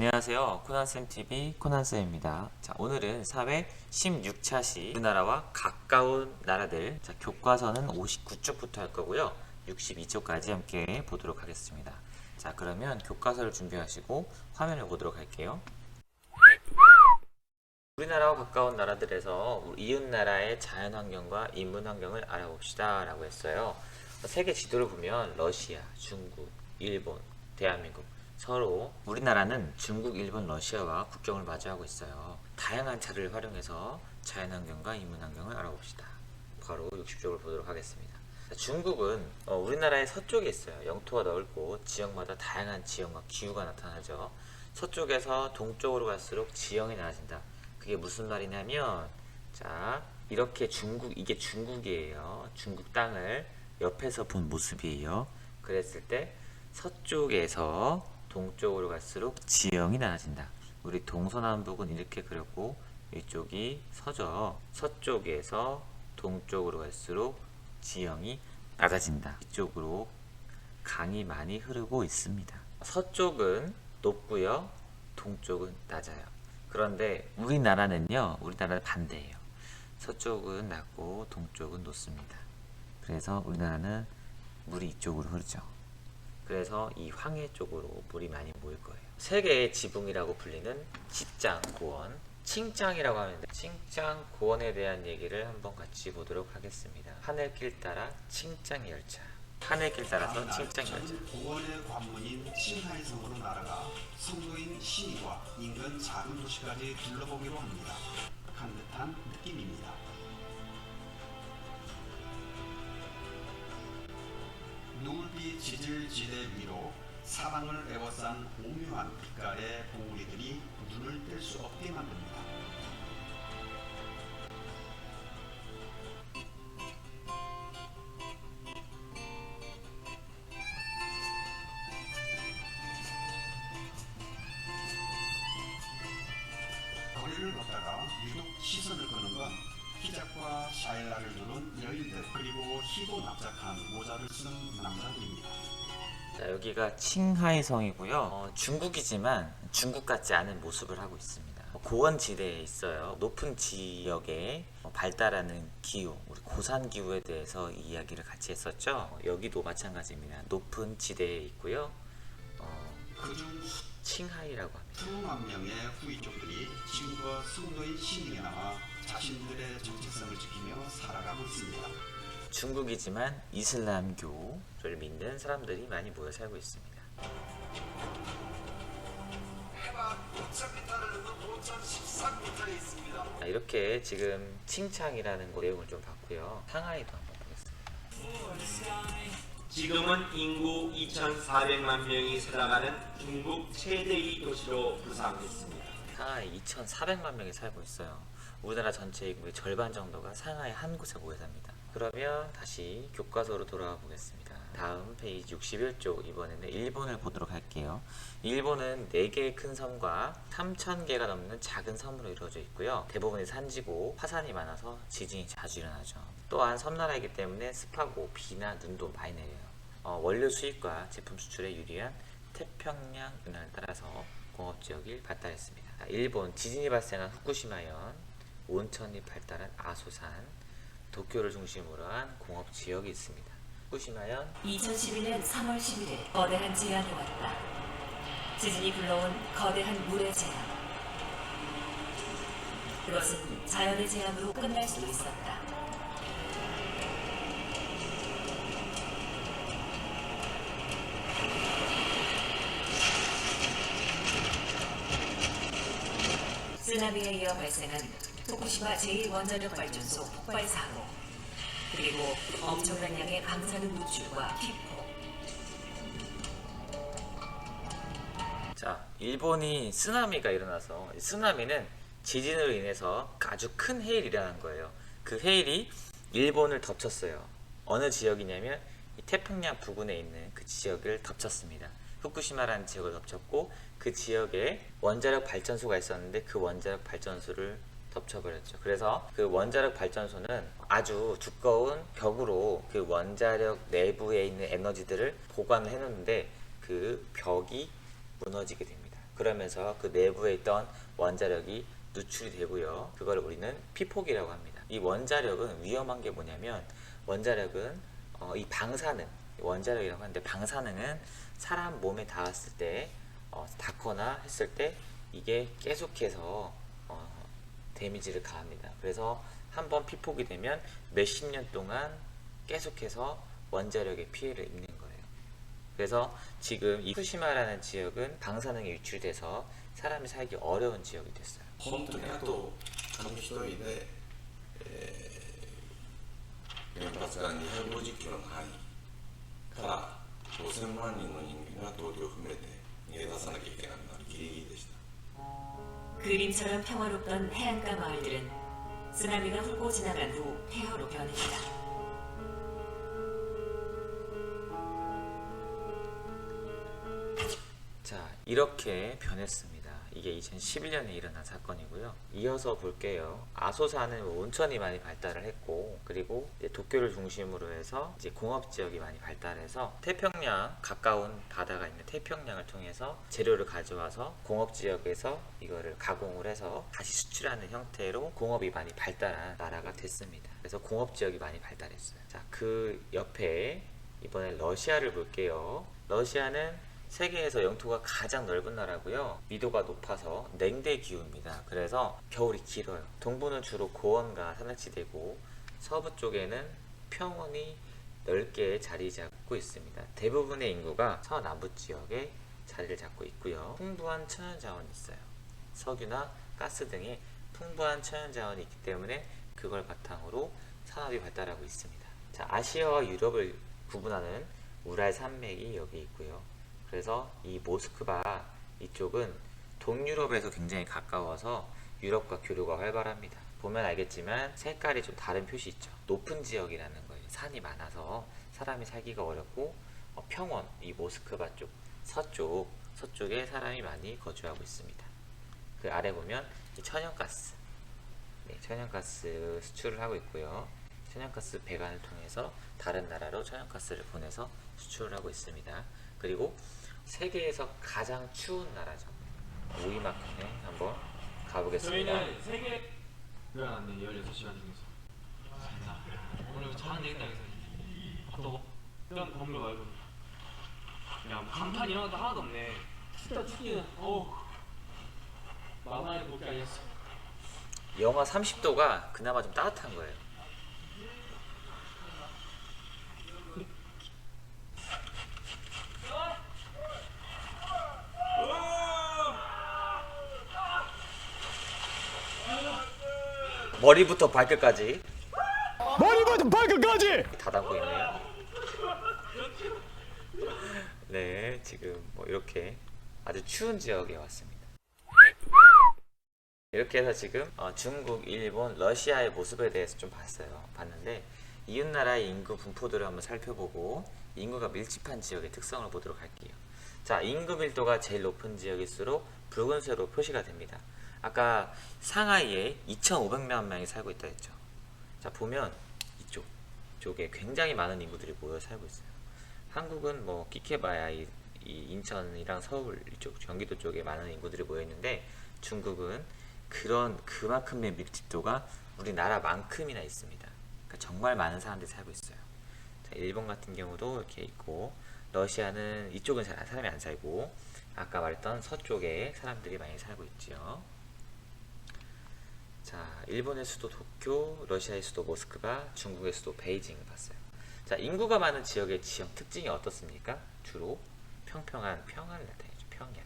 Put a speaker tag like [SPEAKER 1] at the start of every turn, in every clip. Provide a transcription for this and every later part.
[SPEAKER 1] 안녕하세요. 코난쌤TV 코난쌤입니다. 자, 오늘은 사회 16차 시 우리나라와 가까운 나라들. 자, 교과서는 59쪽부터 할 거고요. 62쪽까지 함께 보도록 하겠습니다. 자, 그러면 교과서를 준비하시고 화면을 보도록 할게요. 우리나라와 가까운 나라들에서 우리 이웃 나라의 자연 환경과 인문 환경을 알아봅시다 라고 했어요. 세계 지도를 보면 러시아, 중국, 일본, 대한민국 서로 우리나라는 중국, 일본, 러시아와 국경을 마주하고 있어요. 다양한 차를 활용해서 자연 환경과 인문 환경을 알아봅시다. 바로 60쪽을 보도록 하겠습니다. 자, 중국은 어, 우리나라의 서쪽에 있어요. 영토가 넓고 지역마다 다양한 지형과 기후가 나타나죠. 서쪽에서 동쪽으로 갈수록 지형이 낮아진다. 그게 무슨 말이냐면 자 이렇게 중국 이게 중국이에요. 중국 땅을 옆에서 본 모습이에요. 그랬을 때 서쪽에서 동쪽으로 갈수록 지형이 낮아진다. 우리 동서남북은 이렇게 그렸고 이쪽이 서죠. 서쪽에서 동쪽으로 갈수록 지형이 낮아진다. 이쪽으로 강이 많이 흐르고 있습니다. 서쪽은 높고요. 동쪽은 낮아요. 그런데 우리나라는요. 우리나라는 반대예요. 서쪽은 낮고 동쪽은 높습니다. 그래서 우리나라는 물이 이쪽으로 흐르죠. 그래서 이 황해 쪽으로 물이 많이 모일 거예요. 세계의 지붕이라고 불리는 직장 고원, 칭짱이라고 하는데 칭짱 고원에 대한 얘기를 한번 같이 보도록 하겠습니다. 하늘길 따라 칭짱 열차. 하늘길 따라서 칭짱 열차.
[SPEAKER 2] 고원의 관문인 칭하이성으로 날아가 성도인 시니와 인근 작은 도시까지 둘러보기로 합니다. 한 듯한 느낌입니다. 누울비 지질지대 위로 사방을 에워싼 오묘한 빛깔의 봉우리들이 눈을 뗄 수 없게 만듭니다. 히잡과 샤일라를 두른 여인들 그리고 희고 납작한 모자를 쓴 남자들입니다.
[SPEAKER 1] 자, 여기가 칭하이 성이고요. 어, 중국이지만 중국 같지 않은 모습을 하고 있습니다. 고원 지대에 있어요. 높은 지역에 어, 발달하는 기후, 우리 고산 기후에 대해서 이야기를 같이 했었죠. 어, 여기도 마찬가지입니다. 높은 지대에 있고요. 어,
[SPEAKER 2] 그중
[SPEAKER 1] 칭하이라고 합니다.
[SPEAKER 2] 수만 명의 후이족들이 지금껏 성도인 시닝에 나와 자신들의 정체성을 지키며 살아가고 있습니다.
[SPEAKER 1] 중국이지만 이슬람교를 믿는 사람들이 많이 모여 살고 있습니다.
[SPEAKER 2] 해발 5,000m를 넘는 5,013m에 있습니다.
[SPEAKER 1] 자, 이렇게 지금 칭창이라는 거 내용을 좀 봤고요. 상하이도 한번 보겠습니다.
[SPEAKER 3] 지금은 인구 2,400만 명이 살아가는 중국 최대의 도시로 부상했습니다.
[SPEAKER 1] 상하이 2,400만 명이 살고 있어요. 우리나라 전체 인구의 절반 정도가 상하이 한 곳에 모여 삽니다. 그러면 다시 교과서로 돌아와 보겠습니다. 다음 페이지 61쪽 이번에는 일본을 보도록 할게요. 일본은 4개의 큰 섬과 3,000개가 넘는 작은 섬으로 이루어져 있고요. 대부분이 산지고 화산이 많아서 지진이 자주 일어나죠. 또한 섬나라이기 때문에 습하고 비나 눈도 많이 내려요. 어, 원료 수입과 제품 수출에 유리한 태평양 은하를 따라서 공업지역이 발달했습니다. 아, 일본 지진이 발생한 후쿠시마현, 온천이 발달한 아소산, 도쿄를 중심으로 한 공업 지역이 있습니다. 후쿠시마현
[SPEAKER 4] 2011년 3월 11일 거대한 재앙이 왔다. 지진이 불러온 거대한 물의 재앙. 그것은 자연의 재앙으로 끝날 수도 있었다. 쓰나미에 이어 발생한 후쿠시마 제1원자력 발전소 폭발 사고 그리고 엄청난 양의 방사능 노출과 피폭
[SPEAKER 1] 자, 일본이 쓰나미가 일어나서 이 쓰나미는 지진으로 인해서 아주 큰 해일이 일어난 거예요. 그 해일이 일본을 덮쳤어요. 어느 지역이냐면 이 태평양 부근에 있는 그 지역을 덮쳤습니다. 후쿠시마라는 지역을 덮쳤고 그 지역에 원자력 발전소가 있었는데 그 원자력 발전소를 덮쳐버렸죠. 그래서 그 원자력 발전소는 아주 두꺼운 벽으로 그 원자력 내부에 있는 에너지들을 보관을 해놓는데 그 벽이 무너지게 됩니다. 그러면서 그 내부에 있던 원자력이 누출이 되고요. 그걸 우리는 피폭이라고 합니다. 이 원자력은 위험한 게 뭐냐면 원자력은 어, 이 방사능 원자력이라고 하는데 방사능은 사람 몸에 닿았을 때 어, 닿거나 했을 때 이게 계속해서 어, 데미지를 가합니다. 그래서 한번 피폭이 되면 몇십 년 동안 계속해서 원자력의 피해를 입는 거예요. 그래서 지금 이 후쿠시마라는 지역은 방사능이 유출돼서 사람이 살기 어려운 지역이 됐어요.
[SPEAKER 5] 本当にあと紙一重で、えー原発が250キロの範囲から5000万人の人間が東京を含めて逃げ出さなきゃいけなくなるギリギリでした
[SPEAKER 4] 그림처럼 평화롭던 해안가 마을들은 쓰나미가 훑고 지나간 후 폐허로 변했다.
[SPEAKER 1] 자, 이렇게 변했습니다. 이게 2011년에 일어난 사건이고요. 이어서 볼게요. 아소사는 온천이 많이 발달을 했고, 그리고 도쿄를 중심으로 해서 이제 공업 지역이 많이 발달해서 태평양 가까운 바다가 있는 태평양을 통해서 재료를 가져와서 공업 지역에서 이거를 가공을 해서 다시 수출하는 형태로 공업이 많이 발달한 나라가 됐습니다. 그래서 공업 지역이 많이 발달했어요. 자, 그 옆에 이번에 러시아를 볼게요. 러시아는 세계에서 영토가 가장 넓은 나라고요. 미도가 높아서 냉대 기후입니다. 그래서 겨울이 길어요. 동부는 주로 고원과 산악지대고 서부 쪽에는 평원이 넓게 자리 잡고 있습니다. 대부분의 인구가 서남부 지역에 자리를 잡고 있고요. 풍부한 천연 자원이 있어요. 석유나 가스 등의 풍부한 천연 자원이 있기 때문에 그걸 바탕으로 산업이 발달하고 있습니다. 자, 아시아와 유럽을 구분하는 우랄 산맥이 여기 있고요. 그래서 이 모스크바 이쪽은 동유럽에서 굉장히 가까워서 유럽과 교류가 활발합니다. 보면 알겠지만 색깔이 좀 다른 표시 있죠. 높은 지역이라는 거예요. 산이 많아서 사람이 살기가 어렵고 어, 평원 이 모스크바 쪽 서쪽 서쪽에 사람이 많이 거주하고 있습니다. 그 아래 보면 이 천연가스 네, 천연가스 수출을 하고 있고요. 천연가스 배관을 통해서 다른 나라로 천연가스를 보내서 수출을 하고 있습니다. 그리고 세계에서 가장 추운 나라죠. 오이마크네 한번 가보겠습니다.
[SPEAKER 6] 저희는 세계 일어났네 16시간 중에서 오늘 잘안 되겠다 그래서 또 이런 건물 말고 야뭐 감탄 이런 것도 하나도 없네 진짜 춥기는 어우 만만히 볼게 아니었어
[SPEAKER 1] 영하 30도가 그나마 좀 따뜻한 거예요. 머리부터 발끝까지
[SPEAKER 7] 머리부터 발끝까지
[SPEAKER 1] 다 담고 있네요. 네, 지금 뭐 이렇게 아주 추운 지역에 왔습니다. 이렇게 해서 지금 어, 중국, 일본, 러시아의 모습에 대해서 좀 봤어요. 봤는데 이웃 나라의 인구 분포들을 한번 살펴보고 인구가 밀집한 지역의 특성을 보도록 할게요. 자, 인구 밀도가 제일 높은 지역일수록 붉은색으로 표시가 됩니다. 아까 상하이에 2,500만 명이 살고 있다 했죠. 자, 보면 이쪽 쪽에 굉장히 많은 인구들이 모여 살고 있어요. 한국은 뭐 끼케봐야 이, 이 인천이랑 서울 이쪽 경기도 쪽에 많은 인구들이 모여 있는데 중국은 그런 그만큼의 밀집도가 우리나라만큼이나 있습니다. 그러니까 정말 많은 사람들이 살고 있어요. 자, 일본 같은 경우도 이렇게 있고 러시아는 이쪽은 잘 사람이 안 살고 아까 말했던 서쪽에 사람들이 많이 살고 있지요. 자, 일본의 수도 도쿄, 러시아의 수도 모스크바, 중국의 수도 베이징을 봤어요. 자, 인구가 많은 지역의 지형 특징이 어떻습니까? 주로 평평한 평야를 나타내죠. 평야.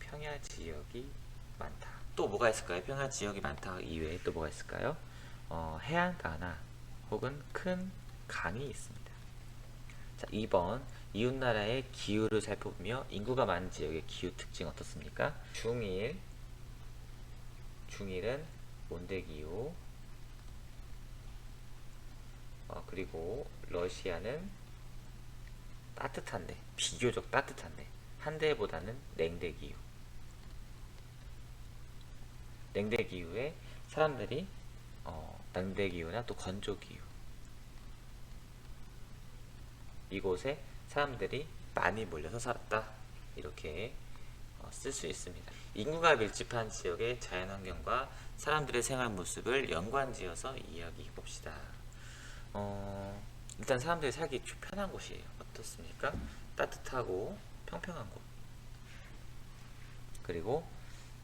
[SPEAKER 1] 평야 지역이 많다. 또 뭐가 있을까요? 평야 지역이 많다 이외에 또 뭐가 있을까요? 어, 해안가나 혹은 큰 강이 있습니다. 자, 2번 이웃 나라의 기후를 살펴보며 인구가 많은 지역의 기후 특징 어떻습니까? 중일 중일은 기후 어, 그리고 러시아는 따뜻한데 비교적 따뜻한데 한대보다는 냉대 기후 냉대 기후에 사람들이 어, 냉대 기후나 또 건조 기후 이곳에 사람들이 많이 몰려서 살았다. 이렇게 쓸 수 있습니다. 인구가 밀집한 지역의 자연환경과 사람들의 생활 모습을 연관지어서 이야기해 봅시다. 어, 일단 사람들이 살기 좀 편한 곳이에요. 어떻습니까? 따뜻하고 평평한 곳. 그리고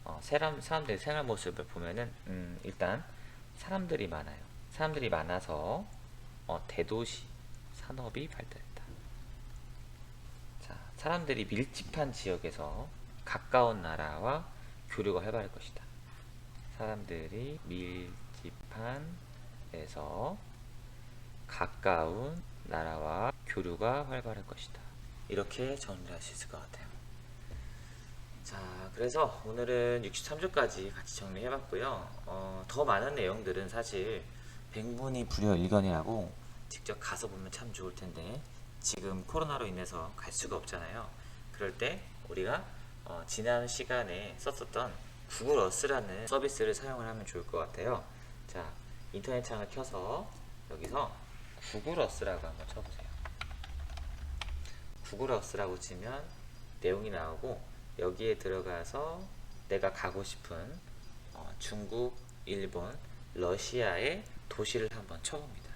[SPEAKER 1] 어, 사람, 사람들의 생활 모습을 보면은 음, 일단 사람들이 많아요. 사람들이 많아서 어, 대도시 산업이 발달했다. 자, 사람들이 밀집한 지역에서 가까운 나라와 교류가 활발할 것이다. 사람들이 밀집한 에서 가까운 나라와 교류가 활발할 것이다. 이렇게 정리할 수 있을 것 같아요. 자, 그래서 오늘은 63조까지 같이 정리해봤고요. 어, 더 많은 내용들은 사실 백문이 불여 일견이라고 직접 가서 보면 참 좋을 텐데 지금 코로나로 인해서 갈 수가 없잖아요. 그럴 때 우리가 어, 지난 시간에 썼었던 구글 어스라는 서비스를 사용을 하면 좋을 것 같아요. 자, 인터넷 창을 켜서 여기서 구글 어스라고 한번 쳐보세요. 구글 어스라고 치면 내용이 나오고 여기에 들어가서 내가 가고 싶은 어, 중국, 일본, 러시아의 도시를 한번 쳐봅니다.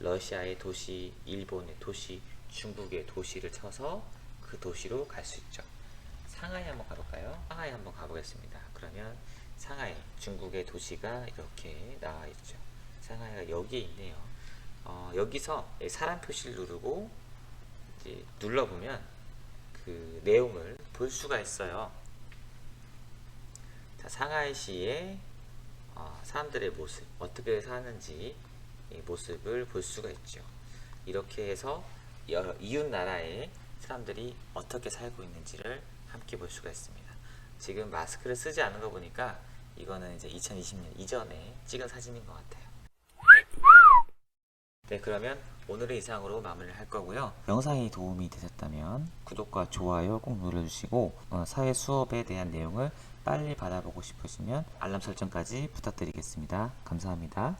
[SPEAKER 1] 러시아의 도시, 일본의 도시, 중국의 도시를 쳐서 그 도시로 갈 수 있죠. 상하이 한번 가볼까요? 상하이 한번 가보겠습니다. 그러면 상하이, 중국의 도시가 이렇게 나와 있죠. 상하이가 여기에 있네요. 어, 여기서 사람 표시를 누르고 이제 눌러보면 그 내용을 볼 수가 있어요. 자, 상하이시의 어, 사람들의 모습, 어떻게 사는지 이 모습을 볼 수가 있죠. 이렇게 해서 이웃 나라의 사람들이 어떻게 살고 있는지를 함께 볼 수가 있습니다. 지금 마스크를 쓰지 않은 거 보니까 이거는 이제 2020년 이전에 찍은 사진인 것 같아요. 네, 그러면 오늘은 이상으로 마무리를 할 거고요. 영상이 도움이 되셨다면 구독과 좋아요 꼭 눌러주시고 어, 사회 수업에 대한 내용을 빨리 받아보고 싶으시면 알람 설정까지 부탁드리겠습니다. 감사합니다.